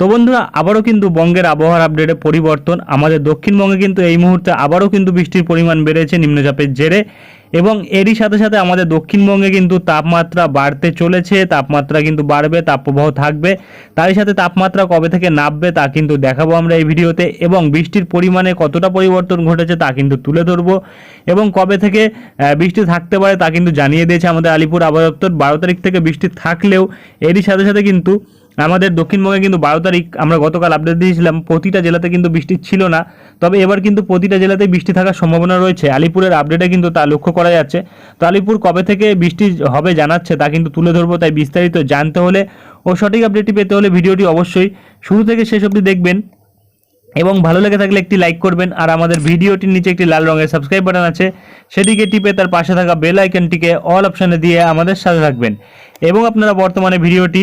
তো বন্ধুরা, আবারও কিন্তু বঙ্গের আবহাওয়ার আপডেটে পরিবর্তন। আমাদের দক্ষিণবঙ্গে কিন্তু এই মুহূর্তে আবারও কিন্তু বৃষ্টির পরিমাণ বেড়েছে নিম্নচাপের জেরে এবং এরই সাথে সাথে আমাদের দক্ষিণবঙ্গে কিন্তু তাপমাত্রা বাড়তে চলেছে, তাপমাত্রা কিন্তু বাড়বে, তাপপ্রবাহ থাকবে। তারই সাথে তাপমাত্রা কবে থেকে নামবে তা কিন্তু দেখাবো আমরা এই ভিডিওতে এবং বৃষ্টির পরিমাণে কতটা পরিবর্তন ঘটেছে তা কিন্তু তুলে ধরবো এবং কবে থেকে বৃষ্টি থাকতে পারে তা কিন্তু জানিয়ে দিয়েছে আমাদের আলিপুর আবহাওয়া দপ্তর। বারো তারিখ থেকে বৃষ্টি থাকলেও এরই সাথে সাথে কিন্তু আমাদের দক্ষিণবঙ্গে কিন্তু বারো তারিখ আমরা গতকাল আপডেট দিয়েছিলাম, প্রতিটা জেলাতে কিন্তু বৃষ্টি ছিল না। তবে এবার কিন্তু প্রতিটা জেলাতেই বৃষ্টি থাকার সম্ভাবনা রয়েছে। আলিপুরের আপডেটে কিন্তু তা লক্ষ্য করা যাচ্ছে। তো আলিপুর কবে থেকে বৃষ্টি হবে জানাচ্ছে তা কিন্তু তুলে ধরবো, তাই বিস্তারিত জানতে হলে ও সঠিক আপডেটটি পেতে হলে ভিডিওটি অবশ্যই শুরু থেকে শেষ অবধি দেখবেন। এবং ভালো লেগে থাকলে একটি লাইক করবেন। আর আমাদের ভিডিওটির নিচে একটি লাল রঙের সাবস্ক্রাইব বাটন আছে। সেটিকে টিপে তার পাশে থাকা বেল আইকনটিকে অল অপশানে দিয়ে আমাদের সাথে থাকবেন। এবং আপনারা বর্তমানে ভিডিওটি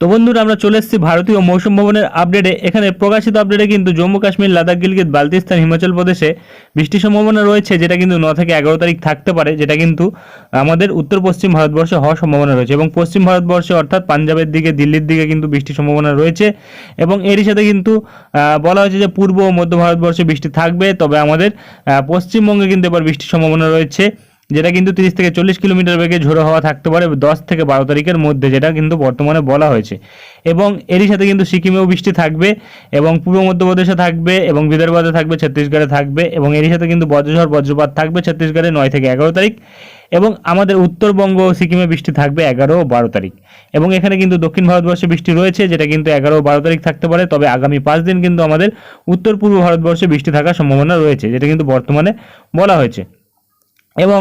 তো বন্ধুরা, আমরা চলে এসেছি ভারতীয় মৌসুম ভবনের আপডেটে। এখানে প্রকাশিত আপডেটে কিন্তু জম্মু কাশ্মীর, লাদাখ, গিলগিত বালতিস্তান হিমাচল প্রদেশে বৃষ্টির সম্ভাবনা রয়েছে, যেটা কিন্তু ন থেকে এগারো তারিখ থাকতে পারে, যেটা কিন্তু আমাদের উত্তর পশ্চিম ভারতবর্ষে হওয়ার সম্ভাবনা রয়েছে এবং পশ্চিম ভারতবর্ষে অর্থাৎ পাঞ্জাবের দিকে, দিল্লির দিকে কিন্তু বৃষ্টির সম্ভাবনা রয়েছে এবং এরই সাথে কিন্তু বলা হয়েছে যে পূর্ব ও মধ্য ভারতবর্ষে বৃষ্টি থাকবে, তবে আমাদের পশ্চিমবঙ্গে কিন্তু এবার বৃষ্টির সম্ভাবনা রয়েছে। যেটা কিন্তু তিরিশ থেকে চল্লিশ কিলোমিটার বেগে ঝোড়ো হওয়া থাকতে পারে দশ থেকে বারো তারিখের মধ্যে, যেটা কিন্তু বর্তমানে বলা হয়েছে। এবং এরই সাথে কিন্তু সিকিমেও বৃষ্টি থাকবে এবং পূর্ব মধ্যপ্রদেশে থাকবে এবং বিদর্ভতে থাকবে, ছত্তিশগড়ে থাকবে এবং এরই সাথে কিন্তু বজ্রঝড়, বজ্রপাত থাকবে ছত্তিশগড়ে নয় থেকে এগারো তারিখ এবং আমাদের উত্তরবঙ্গ ও সিকিমে বৃষ্টি থাকবে এগারো ও বারো তারিখ। এবং এখানে কিন্তু দক্ষিণ ভারতবর্ষে বৃষ্টি রয়েছে, যেটা কিন্তু এগারো বারো তারিখ থাকতে পারে, তবে আগামী পাঁচ দিন কিন্তু আমাদের উত্তর পূর্ব ভারতবর্ষে বৃষ্টি থাকার সম্ভাবনা রয়েছে, যেটা কিন্তু বর্তমানে বলা হয়েছে। এবং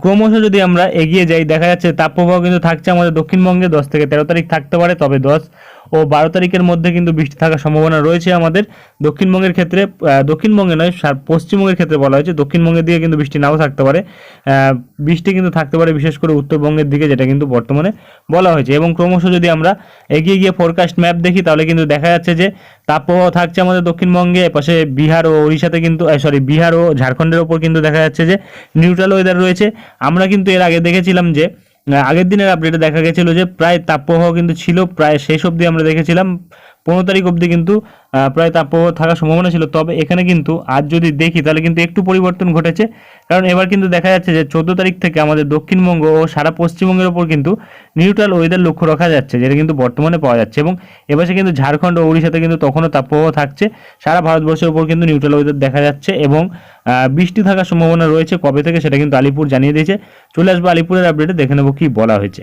ক্রমশ যদি আমরা এগিয়ে যাই, দেখা যাচ্ছে তাপপ্রবাহ কিন্তু থাকছে আমাদের দক্ষিণবঙ্গে, দশ থেকে তেরো তারিখ থাকতে পারে, তবে দশ ও বারো তারিখের মধ্যে কিন্তু বৃষ্টি থাকার সম্ভাবনা রয়েছে আমাদের। দক্ষিণবঙ্গের ক্ষেত্রে দক্ষিণবঙ্গে নয় পশ্চিমবঙ্গের ক্ষেত্রে বলা হয়েছে, দক্ষিণবঙ্গের দিকে কিন্তু বৃষ্টি নাও থাকতে পারে। বৃষ্টি কিন্তু থাকতে পারে বিশেষ করে উত্তরবঙ্গের দিকে, যেটা কিন্তু বর্তমানে বলা হয়েছে। এবং ক্রমশ যদি আমরা এগিয়ে গিয়ে ফোরকাস্ট ম্যাপ দেখি, তাহলে কিন্তু দেখা যাচ্ছে যে তাপপ্রবাহ থাকছে আমাদের দক্ষিণবঙ্গে, এপাশে বিহার ও ওড়িশাতে কিন্তু সরি বিহার ও ঝাড়খণ্ডের ওপর কিন্তু দেখা যাচ্ছে যে নিউট্রাল ওয়েদার রয়েছে। আমরা কিন্তু এর আগে দেখেছিলাম যে আগের দিনের আপডেটে দেখা গেছিল যে প্রায় তাপপ্রবাহ কিন্তু ছিল, প্রায় শেষ অবধি আমরা দেখেছিলাম। পনেরো তারিখ অবধি কিন্তু প্রায় তাপপ্রবাহ থাকার সম্ভাবনা ছিল। তবে এখানে কিন্তু আজ যদি দেখি, তাহলে কিন্তু একটু পরিবর্তন ঘটেছে। কারণ এবার কিন্তু দেখা যাচ্ছে যে চোদ্দ তারিখ থেকে আমাদের দক্ষিণবঙ্গ ও সারা পশ্চিমবঙ্গের ওপর কিন্তু নিউট্রাল ওয়েদার লক্ষ্য রাখা যাচ্ছে, যেটা কিন্তু বর্তমানে পাওয়া যাচ্ছে। এবং এবারে কিন্তু ঝাড়খণ্ড ও উড়িষ্যাতে কিন্তু তখনও তাপপ্রবাহ থাকছে। সারা ভারতবর্ষের উপর কিন্তু নিউট্রাল ওয়েদার দেখা যাচ্ছে এবং বৃষ্টি থাকার সম্ভাবনা রয়েছে। কবে থেকে সেটা কিন্তু আলিপুর জানিয়ে দিয়েছে। চলে আসব আলিপুরের আপডেটে দেখে নেব কি বলা হয়েছে।